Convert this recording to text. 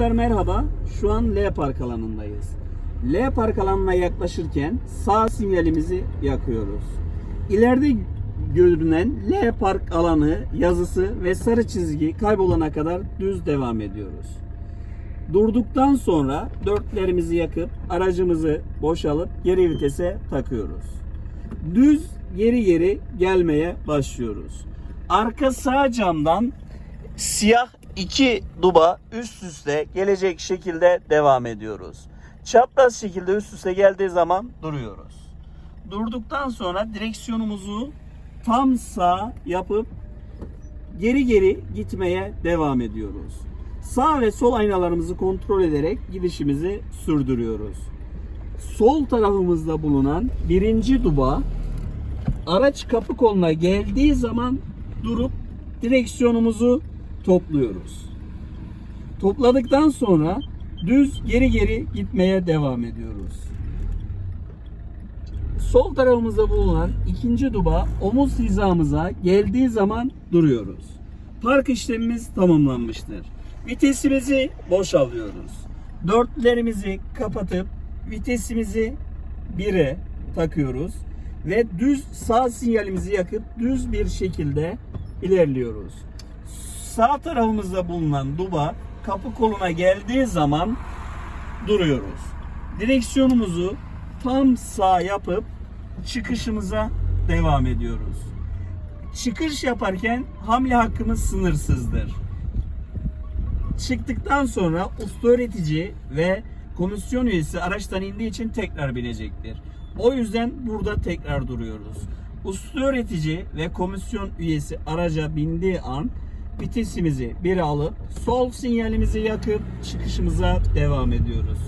Arkadaşlar merhaba. Şu an L park alanındayız. L park alanına yaklaşırken sağ sinyalimizi yakıyoruz. İleride görünen L park alanı yazısı ve sarı çizgi kaybolana kadar düz devam ediyoruz. Durduktan sonra dörtlerimizi yakıp aracımızı boşalıp geri vitese takıyoruz. Düz geri geri gelmeye başlıyoruz. Arka sağ camdan siyah iki duba üst üste gelecek şekilde devam ediyoruz. Çapraz şekilde üst üste geldiği zaman duruyoruz. Durduktan sonra direksiyonumuzu tam sağ yapıp geri geri gitmeye devam ediyoruz. Sağ ve sol aynalarımızı kontrol ederek gidişimizi sürdürüyoruz. Sol tarafımızda bulunan birinci duba araç kapı koluna geldiği zaman durup direksiyonumuzu topluyoruz. Topladıktan sonra düz geri geri gitmeye devam ediyoruz. Sol tarafımızda bulunan ikinci duba omuz hizamıza geldiği zaman duruyoruz. Park işlemimiz tamamlanmıştır. Vitesimizi boşalıyoruz. Dörtlerimizi kapatıp vitesimizi 1'e takıyoruz ve düz sağ sinyalimizi yakıp düz bir şekilde ilerliyoruz. Sağ tarafımızda bulunan duba kapı koluna geldiği zaman duruyoruz. Direksiyonumuzu tam sağ yapıp çıkışımıza devam ediyoruz. Çıkış yaparken hamle hakkımız sınırsızdır. Çıktıktan sonra usta öğretici ve komisyon üyesi araçtan indiği için tekrar binecektir. O yüzden burada tekrar duruyoruz. Usta öğretici ve komisyon üyesi araca bindiği an vitesimizi bir alıp sol sinyalimizi yakıp çıkışımıza devam ediyoruz.